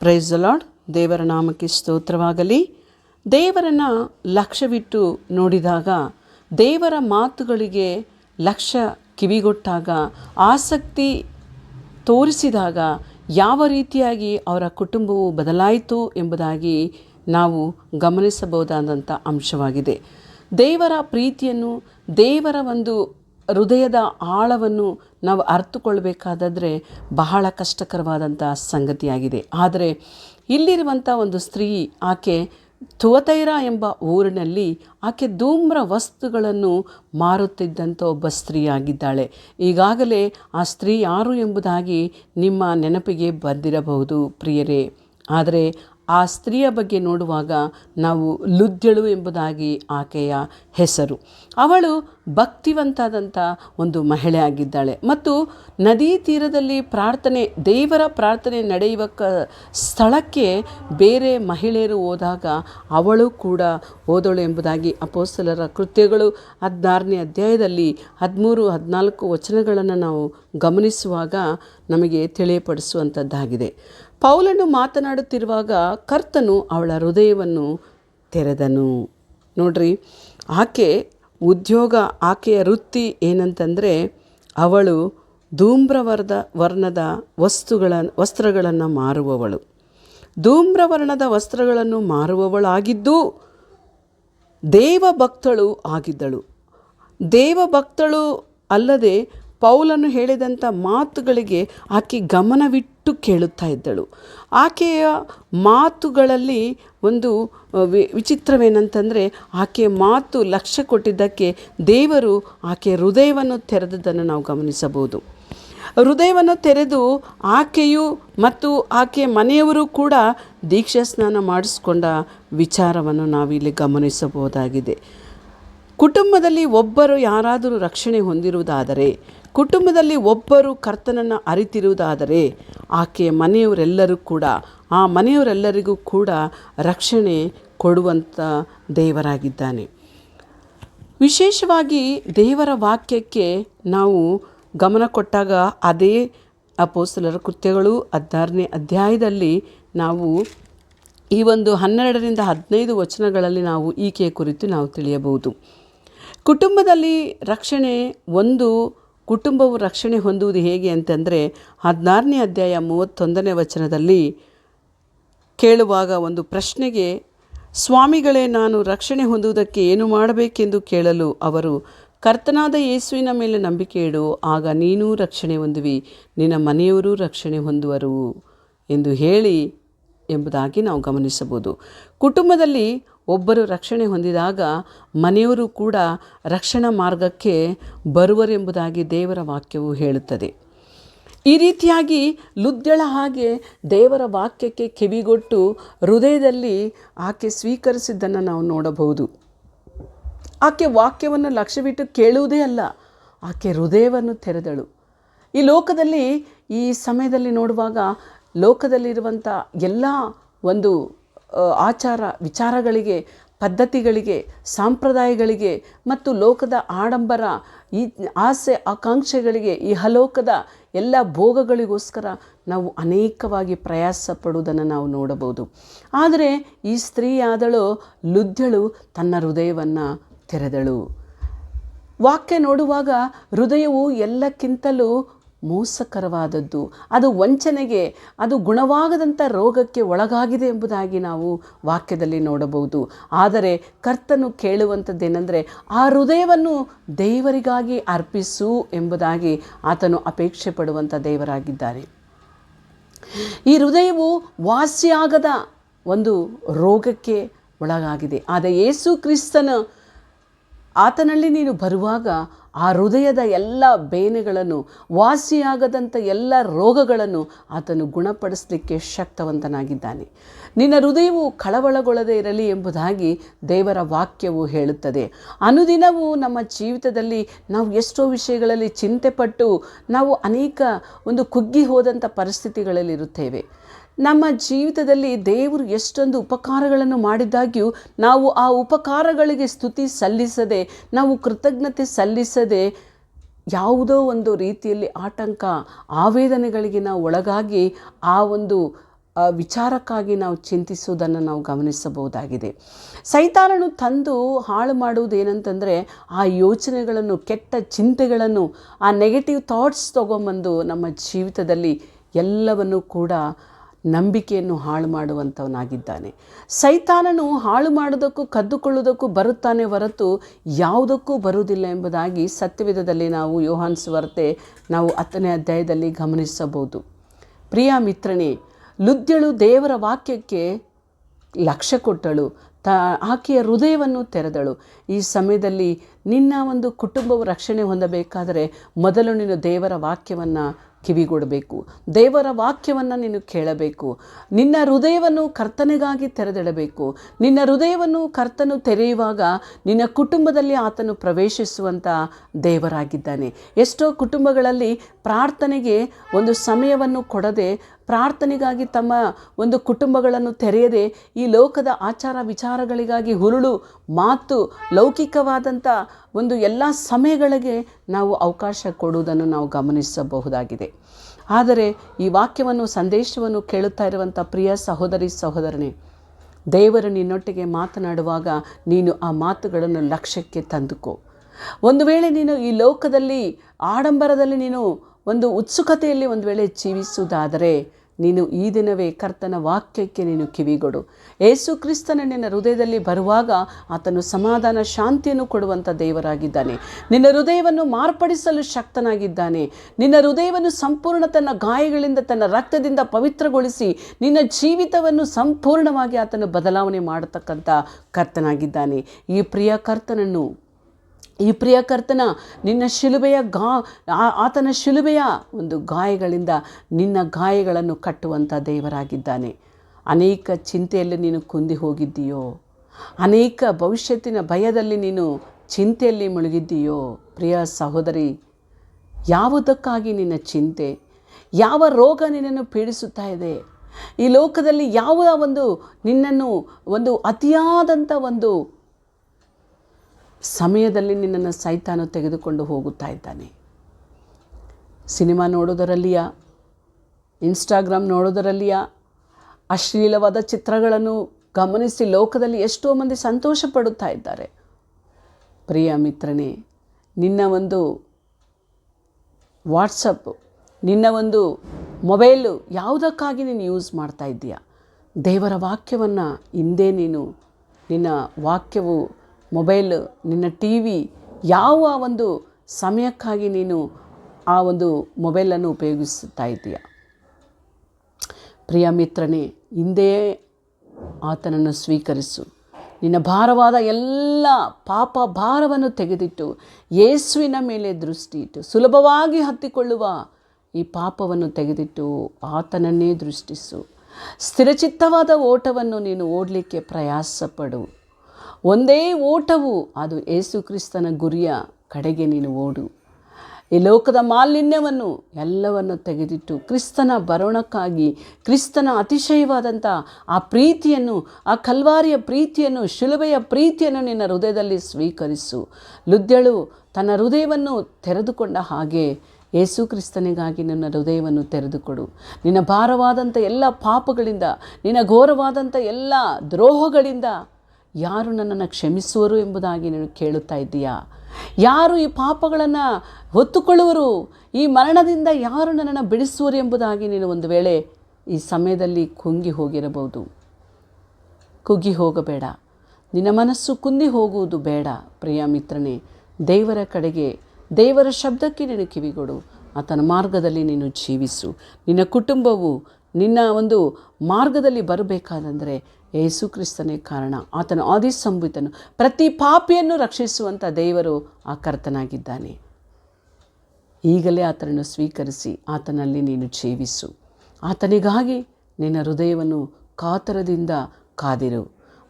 Price lord ದೇವರ ನಾಮಕ್ಕೆ ಸ್ತೋತ್ರವಾಗಲಿ. ದೇವರನ್ನು ಲಕ್ಷ್ಯವಿಟ್ಟು ನೋಡಿದಾಗ, ದೇವರ ಮಾತುಗಳಿಗೆ ಲಕ್ಷ್ಯ ಕಿವಿಗೊಟ್ಟಾಗ, ಆಸಕ್ತಿ ತೋರಿಸಿದಾಗ ಯಾವ ರೀತಿಯಾಗಿ ಅವರ ಕುಟುಂಬವು ಬದಲಾಯಿತು ಎಂಬುದಾಗಿ ನಾವು ಗಮನಿಸಬಹುದಾದಂಥ ಅಂಶವಾಗಿದೆ. ದೇವರ ಪ್ರೀತಿಯನ್ನು ದೇವರ ಒಂದು ಹೃದಯದ ಆಳವನ್ನು ನಾವು ಅರ್ಥಕೊಳ್ಬೇಕಾದಾದ್ರೆ ಬಹಳ ಕಷ್ಟಕರವಾದಂಥ ಸಂಗತಿಯಾಗಿದೆ. ಆದರೆ ಇಲ್ಲಿರುವಂಥ ಒಂದು ಸ್ತ್ರೀ, ಆಕೆ ತುವತೈರ ಎಂಬ ಊರಿನಲ್ಲಿ ಆಕೆ ಧೂಮ್ರ ವಸ್ತುಗಳನ್ನು ಮಾರುತ್ತಿದ್ದಂಥ ಒಬ್ಬ ಸ್ತ್ರೀಯಾಗಿದ್ದಾಳೆ. ಈಗಾಗಲೇ ಆ ಸ್ತ್ರೀ ಯಾರು ಎಂಬುದಾಗಿ ನಿಮ್ಮ ನೆನಪಿಗೆ ಬಂದಿರಬಹುದು ಪ್ರಿಯರೇ. ಆದರೆ ಆ ಸ್ತ್ರೀಯ ಬಗ್ಗೆ ನೋಡುವಾಗ ನಾವು ಲುದ್ಯಳು ಎಂಬುದಾಗಿ ಆಕೆಯ ಹೆಸರು. ಅವಳು ಭಕ್ತಿವಂತಾದಂಥ ಒಂದು ಮಹಿಳೆ ಆಗಿದ್ದಾಳೆ. ಮತ್ತು ನದಿ ತೀರದಲ್ಲಿ ಪ್ರಾರ್ಥನೆ, ದೇವರ ಪ್ರಾರ್ಥನೆ ನಡೆಯುವ ಕ ಸ್ಥಳಕ್ಕೆ ಬೇರೆ ಮಹಿಳೆಯರು ಹೋದಾಗ ಅವಳು ಕೂಡ ಓದಳು ಎಂಬುದಾಗಿ ಅಪೋಸ್ತಲರ ಕೃತ್ಯಗಳು ಹದಿನಾರನೇ ಅಧ್ಯಾಯದಲ್ಲಿ ಹದಿಮೂರು, ಹದಿನಾಲ್ಕು ವಚನಗಳನ್ನು ನಾವು ಗಮನಿಸುವಾಗ ನಮಗೆ ತಿಳಿಯಪಡಿಸುವಂಥದ್ದಾಗಿದೆ ಪೌಲನು ಮಾತನಾಡುತ್ತಿರುವಾಗ ಕರ್ತನು ಅವಳ ಹೃದಯವನ್ನು ತೆರೆದನು. ನೋಡ್ರಿ, ಆಕೆ ಉದ್ಯೋಗ, ಆಕೆಯ ವೃತ್ತಿ ಏನಂತಂದರೆ ಅವಳು ಧೂಮ್ರವರ್ದ, ವರ್ಣದ ವಸ್ತುಗಳ, ವಸ್ತ್ರಗಳನ್ನು ಮಾರುವವಳು. ಧೂಮ್ರವರ್ಣದ ವಸ್ತ್ರಗಳನ್ನು ಮಾರುವವಳಾಗಿದ್ದು ದೇವಭಕ್ತಳು ಆಗಿದ್ದಳು. ದೇವಭಕ್ತಳು ಅಲ್ಲದೆ ಪೌಲನು ಹೇಳಿದಂಥ ಮಾತುಗಳಿಗೆ ಆಕೆ ಗಮನವಿಟ್ಟು ಕೇಳುತ್ತಾ ಇದ್ದಳು. ಆಕೆಯ ಮಾತುಗಳಲ್ಲಿ ಒಂದು ವಿಚಿತ್ರವೇನಂತಂದರೆ ಆಕೆಯ ಮಾತು ಲಕ್ಷ್ಯ ಕೊಟ್ಟಿದ್ದಕ್ಕೆ ದೇವರು ಆಕೆಯ ಹೃದಯವನ್ನು ತೆರೆದದ್ದನ್ನು ನಾವು ಗಮನಿಸಬಹುದು. ಹೃದಯವನ್ನು ತೆರೆದು ಆಕೆಯು ಮತ್ತು ಆಕೆಯ ಮನೆಯವರು ಕೂಡ ದೀಕ್ಷಾ ಸ್ನಾನ ಮಾಡಿಸ್ಕೊಂಡ ವಿಚಾರವನ್ನು ನಾವಿಲ್ಲಿ ಗಮನಿಸಬಹುದಾಗಿದೆ. ಕುಟುಂಬದಲ್ಲಿ ಒಬ್ಬರು ಯಾರಾದರೂ ರಕ್ಷಣೆ ಹೊಂದಿರುವುದಾದರೆ ಕುಟುಂಬದಲ್ಲಿ ಒಬ್ಬರು ಕರ್ತನನ್ನು ಅರಿತಿರುವುದಾದರೆ ಆಕೆಯ ಮನೆಯವರೆಲ್ಲರೂ ಕೂಡ, ಆ ಮನೆಯವರೆಲ್ಲರಿಗೂ ಕೂಡ ರಕ್ಷಣೆ ಕೊಡುವಂಥ ದೇವರಾಗಿದ್ದಾನೆ. ವಿಶೇಷವಾಗಿ ದೇವರ ವಾಕ್ಯಕ್ಕೆ ನಾವು ಗಮನ ಕೊಟ್ಟಾಗ ಅದೇ ಅಪೋಸ್ತಲರ ಕೃತ್ಯಗಳು ಹದಿನಾರನೇ ಅಧ್ಯಾಯದಲ್ಲಿ ನಾವು ಈ ಒಂದು ಹನ್ನೆರಡರಿಂದ ಹದಿನೈದು ವಚನಗಳಲ್ಲಿ ನಾವು ಈಕೆಯ ಕುರಿತು ನಾವು ತಿಳಿಯಬಹುದು. ಕುಟುಂಬದಲ್ಲಿ ರಕ್ಷಣೆ ಒಂದು ಕುಟುಂಬವು ರಕ್ಷಣೆ ಹೊಂದುವುದು ಹೇಗೆ ಅಂತಂದರೆ ಹದಿನಾರನೇ ಅಧ್ಯಾಯ ಮೂವತ್ತೊಂದನೇ ವಚನದಲ್ಲಿ ಕೇಳುವಾಗ ಒಂದು ಪ್ರಶ್ನೆಗೆ, ಸ್ವಾಮಿಗಳೇ, ನಾನು ರಕ್ಷಣೆ ಹೊಂದುವುದಕ್ಕೆ ಏನು ಮಾಡಬೇಕೆಂದು ಕೇಳಲು ಅವರು, ಕರ್ತನಾದ ಯೇಸುವಿನ ಮೇಲೆ ನಂಬಿಕೆ ಇಡು, ಆಗ ನೀನೂ ರಕ್ಷಣೆ ಹೊಂದುವಿ, ನಿನ್ನ ಮನೆಯವರೂ ರಕ್ಷಣೆ ಹೊಂದುವರು ಎಂದು ಹೇಳಿ ಎಂಬುದಾಗಿ ನಾವು ಗಮನಿಸಬಹುದು. ಕುಟುಂಬದಲ್ಲಿ ಒಬ್ಬರು ರಕ್ಷಣೆ ಹೊಂದಿದಾಗ ಮನೆಯವರು ಕೂಡ ರಕ್ಷಣಾ ಮಾರ್ಗಕ್ಕೆ ಬರುವರೆಂಬುದಾಗಿ ದೇವರ ವಾಕ್ಯವು ಹೇಳುತ್ತದೆ. ಈ ರೀತಿಯಾಗಿ ಲುದ್ದಳ ಹಾಗೆ ದೇವರ ವಾಕ್ಯಕ್ಕೆ ಕಿವಿಗೊಟ್ಟು ಹೃದಯದಲ್ಲಿ ಆಕೆ ಸ್ವೀಕರಿಸಿದ್ದನ್ನು ನಾವು ನೋಡಬಹುದು. ಆಕೆ ವಾಕ್ಯವನ್ನು ಲಕ್ಷ್ಯವಿಟ್ಟು ಕೇಳುವುದೇ ಅಲ್ಲ, ಆಕೆ ಹೃದಯವನ್ನು ತೆರೆದಳು. ಈ ಲೋಕದಲ್ಲಿ, ಈ ಸಮಯದಲ್ಲಿ ನೋಡುವಾಗ ಲೋಕದಲ್ಲಿರುವಂಥ ಎಲ್ಲ ಒಂದು ಆಚಾರ ವಿಚಾರಗಳಿಗೆ, ಪದ್ಧತಿಗಳಿಗೆ, ಸಾಂಪ್ರದಾಯಗಳಿಗೆ ಮತ್ತು ಲೋಕದ ಆಡಂಬರ, ಈ ಆಸೆ ಆಕಾಂಕ್ಷೆಗಳಿಗೆ ಈ ಹಲೋಕದ ಎಲ್ಲ ಭೋಗಗಳಿಗೋಸ್ಕರ ನಾವು ಅನೇಕವಾಗಿ ಪ್ರಯಾಸ ಪಡುವುದನ್ನು ನಾವು ನೋಡಬಹುದು. ಆದರೆ ಈ ಸ್ತ್ರೀಯಾದಳು ಲುದ್ಧಳು ತನ್ನ ಹೃದಯವನ್ನು ತೆರೆದಳು. ವಾಕ್ಯ ನೋಡುವಾಗ ಹೃದಯವು ಎಲ್ಲಕ್ಕಿಂತಲೂ ಮೋಸಕರವಾದದ್ದು. ಅದು ವಂಚನೆಗೆ, ಅದು ಗುಣವಾಗದಂಥ ರೋಗಕ್ಕೆ ಒಳಗಾಗಿದೆ ಎಂಬುದಾಗಿ ನಾವು ವಾಕ್ಯದಲ್ಲಿ ನೋಡಬಹುದು. ಆದರೆ ಕರ್ತನು ಕೇಳುವಂಥದ್ದೇನೆಂದರೆ, ಆ ಹೃದಯವನ್ನು ದೇವರಿಗಾಗಿ ಅರ್ಪಿಸು ಎಂಬುದಾಗಿ ಆತನು ಅಪೇಕ್ಷೆ ಪಡುವಂಥ ದೇವರಾಗಿದ್ದಾರೆ. ಈ ಹೃದಯವು ವಾಸಿಯಾಗದ ಒಂದು ರೋಗಕ್ಕೆ ಒಳಗಾಗಿದೆ. ಆದರೆ ಯೇಸು ಕ್ರಿಸ್ತನ ಆತನಲ್ಲಿ ನೀನು ಬರುವಾಗ ಆ ಹೃದಯದ ಎಲ್ಲ ಬೇನೆಗಳನ್ನು ವಾಸಿಯಾಗದಂಥ ಎಲ್ಲ ರೋಗಗಳನ್ನು ಆತನು ಗುಣಪಡಿಸಲಿಕ್ಕೆ ಶಕ್ತವಂತನಾಗಿದ್ದಾನೆ. ನಿನ್ನ ಹೃದಯವು ಕಳವಳಗೊಳ್ಳದೇ ಇರಲಿ ಎಂಬುದಾಗಿ ದೇವರ ವಾಕ್ಯವು ಹೇಳುತ್ತದೆ. ಅನುದಿನವು ನಮ್ಮ ಜೀವಿತದಲ್ಲಿ ನಾವು ಎಷ್ಟೋ ವಿಷಯಗಳಲ್ಲಿ ಚಿಂತೆಪಟ್ಟು ನಾವು ಅನೇಕ ಒಂದು ಕುಗ್ಗಿ ಹೋದಂಥ ಪರಿಸ್ಥಿತಿಗಳಲ್ಲಿ ಇರುತ್ತೇವೆ ನಮ್ಮ ಜೀವಿತದಲ್ಲಿ ದೇವರು ಎಷ್ಟೊಂದು ಉಪಕಾರಗಳನ್ನು ಮಾಡಿದ್ದಾಗ್ಯೂ ನಾವು ಆ ಉಪಕಾರಗಳಿಗೆ ಸ್ತುತಿ ಸಲ್ಲಿಸದೆ, ನಾವು ಕೃತಜ್ಞತೆ ಸಲ್ಲಿಸದೆ ಯಾವುದೋ ಒಂದು ರೀತಿಯಲ್ಲಿ ಆತಂಕ, ಆವೇದನೆಗಳಿಗೆ ನಾವು ಒಳಗಾಗಿ ಆ ಒಂದು ವಿಚಾರಕ್ಕಾಗಿ ನಾವು ಚಿಂತಿಸುವುದನ್ನು ನಾವು ಗಮನಿಸಬಹುದಾಗಿದೆ. ಸೈತಾನನು ತಂದು ಹಾಳು ಮಾಡುವುದೇನಂತಂದರೆ ಆ ಯೋಚನೆಗಳನ್ನು, ಕೆಟ್ಟ ಚಿಂತೆಗಳನ್ನು, ಆ ನೆಗೆಟಿವ್ ಥಾಟ್ಸ್ ತೊಗೊಂಬಂದು ನಮ್ಮ ಜೀವಿತದಲ್ಲಿ ಎಲ್ಲವನ್ನು ಕೂಡ ನಂಬಿಕೆಯನ್ನು ಹಾಳು ಮಾಡುವಂಥವನಾಗಿದ್ದಾನೆ. ಸೈತಾನನು ಹಾಳು ಮಾಡೋದಕ್ಕೂ ಕದ್ದುಕೊಳ್ಳುವುದಕ್ಕೂ ಬರುತ್ತಾನೆ ಹೊರತು ಯಾವುದಕ್ಕೂ ಬರುವುದಿಲ್ಲ ಎಂಬುದಾಗಿ ಸತ್ಯವಿಧದಲ್ಲಿ ನಾವು ಯೋಹಾನ್ ಸುವಾರ್ತೆ ನಾವು ಹತ್ತನೇ ಅಧ್ಯಾಯದಲ್ಲಿ ಗಮನಿಸಬಹುದು. ಪ್ರಿಯ ಮಿತ್ರನೇ, ಲುದ್ಯಳು ದೇವರ ವಾಕ್ಯಕ್ಕೆ ಲಕ್ಷ್ಯ ಕೊಟ್ಟಳು. ತ, ಆಕೆಯ ಹೃದಯವನ್ನು ತೆರೆದಳು. ಈ ಸಮಯದಲ್ಲಿ ನಿನ್ನ ಒಂದು ಕುಟುಂಬವು ರಕ್ಷಣೆ ಹೊಂದಬೇಕಾದರೆ ಮೊದಲು ನೀನು ದೇವರ ವಾಕ್ಯವನ್ನು ಕಿವಿಗೊಡಬೇಕು. ದೇವರ ವಾಕ್ಯವನ್ನು ನೀನು ಕೇಳಬೇಕು. ನಿನ್ನ ಹೃದಯವನ್ನು ಕರ್ತನೆಗಾಗಿ ತೆರೆದಿಡಬೇಕು. ನಿನ್ನ ಹೃದಯವನ್ನು ಕರ್ತನು ತೆರೆಯುವಾಗ ನಿನ್ನ ಕುಟುಂಬದಲ್ಲಿ ಆತನು ಪ್ರವೇಶಿಸುವಂಥ ದೇವರಾಗಿದ್ದಾನೆ. ಎಷ್ಟೋ ಕುಟುಂಬಗಳಲ್ಲಿ ಪ್ರಾರ್ಥನೆಗೆ ಒಂದು ಸಮಯವನ್ನು ಕೊಡದೆ ಪ್ರಾರ್ಥನೆಗಾಗಿ ತಮ್ಮ ಒಂದು ಕುಟುಂಬಗಳನ್ನು ತೆರೆಯದೆ ಈ ಲೋಕದ ಆಚಾರ ವಿಚಾರಗಳಿಗಾಗಿ ಹುರುಳು ಮಾತು ಲೌಕಿಕವಾದಂಥ ಒಂದು ಎಲ್ಲ ಸಮಯಗಳಿಗೆ ನಾವು ಅವಕಾಶ ಕೊಡುವುದನ್ನು ನಾವು ಗಮನಿಸಬಹುದಾಗಿದೆ. ಆದರೆ ಈ ವಾಕ್ಯವನ್ನು, ಸಂದೇಶವನ್ನು ಕೇಳುತ್ತಾ ಇರುವಂಥ ಪ್ರಿಯ ಸಹೋದರಿ, ಸಹೋದರನೇ, ದೇವರು ನಿನ್ನೊಟ್ಟಿಗೆ ಮಾತನಾಡುವಾಗ ನೀನು ಆ ಮಾತುಗಳನ್ನು ಲಕ್ಷ್ಯಕ್ಕೆ ತಂದುಕೋ. ಒಂದು ವೇಳೆ ನೀನು ಈ ಲೋಕದಲ್ಲಿ, ಆಡಂಬರದಲ್ಲಿ ನೀನು ಒಂದು ಉತ್ಸುಕತೆಯಲ್ಲಿ ಒಂದು ವೇಳೆ ಜೀವಿಸುವುದಾದರೆ ನೀನು ಈ ದಿನವೇ ಕರ್ತನ ವಾಕ್ಯಕ್ಕೆ ನೀನು ಕಿವಿಗೊಡು. ಏಸು ಕ್ರಿಸ್ತನ ನಿನ್ನ ಹೃದಯದಲ್ಲಿ ಬರುವಾಗ ಆತನು ಸಮಾಧಾನ ಶಾಂತಿಯನ್ನು ಕೊಡುವಂಥ ದೇವರಾಗಿದ್ದಾನೆ. ನಿನ್ನ ಹೃದಯವನ್ನು ಮಾರ್ಪಡಿಸಲು ಶಕ್ತನಾಗಿದ್ದಾನೆ. ನಿನ್ನ ಹೃದಯವನ್ನು ಸಂಪೂರ್ಣ ತನ್ನ ಗಾಯಗಳಿಂದ, ತನ್ನ ರಕ್ತದಿಂದ ಪವಿತ್ರಗೊಳಿಸಿ, ನಿನ್ನ ಜೀವಿತವನ್ನು ಸಂಪೂರ್ಣವಾಗಿ ಆತನು ಬದಲಾವಣೆ ಮಾಡತಕ್ಕಂಥ ಕರ್ತನಾಗಿದ್ದಾನೆ. ಈ ಪ್ರಿಯ ಕರ್ತನನ್ನು ಈ ಪ್ರಿಯ ಕರ್ತನ ನಿನ್ನ ಶಿಲುಬೆಯ ಗಾ ಆತನ ಶಿಲುಬೆಯ ಒಂದು ಗಾಯಗಳಿಂದ ನಿನ್ನ ಗಾಯಗಳನ್ನು ಕಟ್ಟುವಂಥ ದೇವರಾಗಿದ್ದಾನೆ. ಅನೇಕ ಚಿಂತೆಯಲ್ಲಿ ನೀನು ಕುಂದಿ ಹೋಗಿದ್ದೀಯೋ? ಅನೇಕ ಭವಿಷ್ಯತ್ತಿನ ಭಯದಲ್ಲಿ ನೀನು ಚಿಂತೆಯಲ್ಲಿ ಮುಳುಗಿದ್ದೀಯೋ? ಪ್ರಿಯ ಸಹೋದರಿ, ಯಾವುದಕ್ಕಾಗಿ ನಿನ್ನ ಚಿಂತೆ? ಯಾವ ರೋಗ ನಿನ್ನನ್ನು ಪೀಡಿಸುತ್ತಾ ಇದೆ? ಈ ಲೋಕದಲ್ಲಿ ಯಾವ ಒಂದು ನಿನ್ನನ್ನು ಒಂದು ಅತಿಯಾದಂಥ ಒಂದು ಸಮಯದಲ್ಲಿ ನಿನ್ನನ್ನು ಸೈತಾನು ತೆಗೆದುಕೊಂಡು ಹೋಗುತ್ತಾ ಇದ್ದಾನೆ. ಸಿನಿಮಾ ನೋಡೋದರಲ್ಲಿಯ ಇನ್ಸ್ಟಾಗ್ರಾಮ್ ನೋಡೋದರಲ್ಲಿಯ ಅಶ್ಲೀಲವಾದ ಚಿತ್ರಗಳನ್ನು ಗಮನಿಸಿ ಲೋಕದಲ್ಲಿ ಎಷ್ಟೋ ಮಂದಿ ಸಂತೋಷ ಪಡುತ್ತಾ ಇದ್ದಾರೆ. ಪ್ರಿಯ ಮಿತ್ರನೇ, ನಿನ್ನ ಒಂದು ವಾಟ್ಸಪ್, ನಿನ್ನ ಒಂದು ಮೊಬೈಲು ಯಾವುದಕ್ಕಾಗಿ ನೀನು ಯೂಸ್ ಮಾಡ್ತಾ ಇದ್ದೀಯ? ದೇವರ ವಾಕ್ಯವನ್ನು ಹಿಂದೆ ನೀನು ನಿನ್ನ ವಾಕ್ಯವು ಮೊಬೈಲ್, ನಿನ್ನ ಟಿ ವಿ, ಯಾವ ಒಂದು ಸಮಯಕ್ಕಾಗಿ ನೀನು ಆ ಒಂದು ಮೊಬೈಲನ್ನು ಉಪಯೋಗಿಸುತ್ತಾ ಇದ್ದೀಯ? ಪ್ರಿಯ ಮಿತ್ರನೇ, ಹಿಂದೆ ಆತನನ್ನು ಸ್ವೀಕರಿಸು. ನಿನ್ನ ಭಾರವಾದ ಎಲ್ಲ ಪಾಪ ಭಾರವನ್ನು ತೆಗೆದಿಟ್ಟು ಯೇಸುವಿನ ಮೇಲೆ ದೃಷ್ಟಿ ಇಟ್ಟು, ಸುಲಭವಾಗಿ ಹತ್ತಿಕೊಳ್ಳುವ ಈ ಪಾಪವನ್ನು ತೆಗೆದಿಟ್ಟು ಆತನನ್ನೇ ದೃಷ್ಟಿಸು. ಸ್ಥಿರಚಿತ್ತವಾದ ಓಟವನ್ನು ನೀನು ಓಡಲಿಕ್ಕೆ ಪ್ರಯಾಸಪಡು. ಒಂದೇ ಓಟವು, ಅದು ಯೇಸುಕ್ರಿಸ್ತನ ಗುರಿಯ ಕಡೆಗೆ ನೀನು ಓಡು. ಈ ಲೋಕದ ಮಾಲಿನ್ಯವನ್ನು ಎಲ್ಲವನ್ನು ತೆಗೆದಿಟ್ಟು ಕ್ರಿಸ್ತನ ಬರೋಣಕ್ಕಾಗಿ, ಕ್ರಿಸ್ತನ ಅತಿಶಯವಾದಂಥ ಆ ಪ್ರೀತಿಯನ್ನು, ಆ ಕಲ್ವಾರಿಯ ಪ್ರೀತಿಯನ್ನು, ಶಿಲುಬೆಯ ಪ್ರೀತಿಯನ್ನು ನಿನ್ನ ಹೃದಯದಲ್ಲಿ ಸ್ವೀಕರಿಸು. ಲುದ್ಯಳು ತನ್ನ ಹೃದಯವನ್ನು ತೆರೆದುಕೊಂಡ ಹಾಗೆ ಯೇಸು ಕ್ರಿಸ್ತನಿಗಾಗಿ ನನ್ನ ಹೃದಯವನ್ನು ತೆರೆದುಕೊಡು. ನಿನ್ನ ಭಾರವಾದಂಥ ಎಲ್ಲ ಪಾಪಗಳಿಂದ, ನಿನ್ನ ಘೋರವಾದಂಥ ಎಲ್ಲ ದ್ರೋಹಗಳಿಂದ ಯಾರು ನನ್ನನ್ನು ಕ್ಷಮಿಸುವರು ಎಂಬುದಾಗಿ ನೀನು ಕೇಳುತ್ತಾ ಇದ್ದೀಯಾ? ಯಾರು ಈ ಪಾಪಗಳನ್ನು ಹೊತ್ತುಕೊಳ್ಳುವರು? ಈ ಮರಣದಿಂದ ಯಾರು ನನ್ನನ್ನು ಬಿಡಿಸುವರು ಎಂಬುದಾಗಿ ನೀನು ಒಂದು ವೇಳೆ ಈ ಸಮಯದಲ್ಲಿ ಕುಂಗಿ ಹೋಗಿರಬಹುದು. ಕುಗ್ಗಿ ಹೋಗಬೇಡ. ನಿನ್ನ ಮನಸ್ಸು ಕುಂದಿ ಹೋಗುವುದು ಬೇಡ, ಪ್ರಿಯ ಮಿತ್ರನೇ. ದೇವರ ಕಡೆಗೆ, ದೇವರ ಶಬ್ದಕ್ಕೆ ನೀನು ಕಿವಿಗೊಡು. ಆತನ ಮಾರ್ಗದಲ್ಲಿ ನೀನು ಜೀವಿಸು. ನಿನ್ನ ಕುಟುಂಬವು ನಿನ್ನ ಒಂದು ಮಾರ್ಗದಲ್ಲಿ ಬರಬೇಕಾದಂದರೆ ಯೇಸು ಕ್ರಿಸ್ತನೇ ಕಾರಣ. ಆತನ ಆದಿಸಂಭೂತನು ಪ್ರತಿ ಪಾಪಿಯನ್ನು ರಕ್ಷಿಸುವಂಥ ದೇವರು ಆ ಕರ್ತನಾಗಿದ್ದಾನೆ. ಈಗಲೇ ಆತನನ್ನು ಸ್ವೀಕರಿಸಿ ಆತನಲ್ಲಿ ನೀನು ಜೀವಿಸು. ಆತನಿಗಾಗಿ ನಿನ್ನ ಹೃದಯವನ್ನು ಕಾತರದಿಂದ ಕಾದಿರು.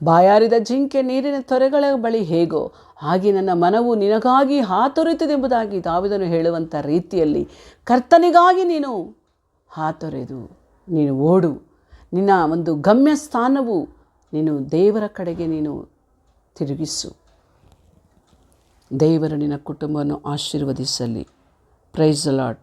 ಬಾಯಾರಿದ ಜಿಂಕೆ ನೀರಿನ ತೊರೆಗಳ ಬಳಿ ಹೇಗೋ, ಹಾಗೆ ನನ್ನ ಮನವು ನಿನಗಾಗಿ ಹಾತೊರೆಯುತ್ತದೆಂಬುದಾಗಿ ದಾವಿದನು ಹೇಳುವಂಥ ರೀತಿಯಲ್ಲಿ ಕರ್ತನಿಗಾಗಿ ನೀನು ಹಾತೊರೆದು, ನೀನು ಓಡು. ನಿನ್ನ ಒಂದು ಗಮ್ಯ ಸ್ಥಾನವು ನೀನು ದೇವರ ಕಡೆಗೆ ನೀನು ತಿರುಗಿಸು. ದೇವರು ನಿನ್ನ ಕುಟುಂಬವನ್ನು ಆಶೀರ್ವದಿಸಲಿ. ಪ್ರೈಸ್ ಲಾಡ್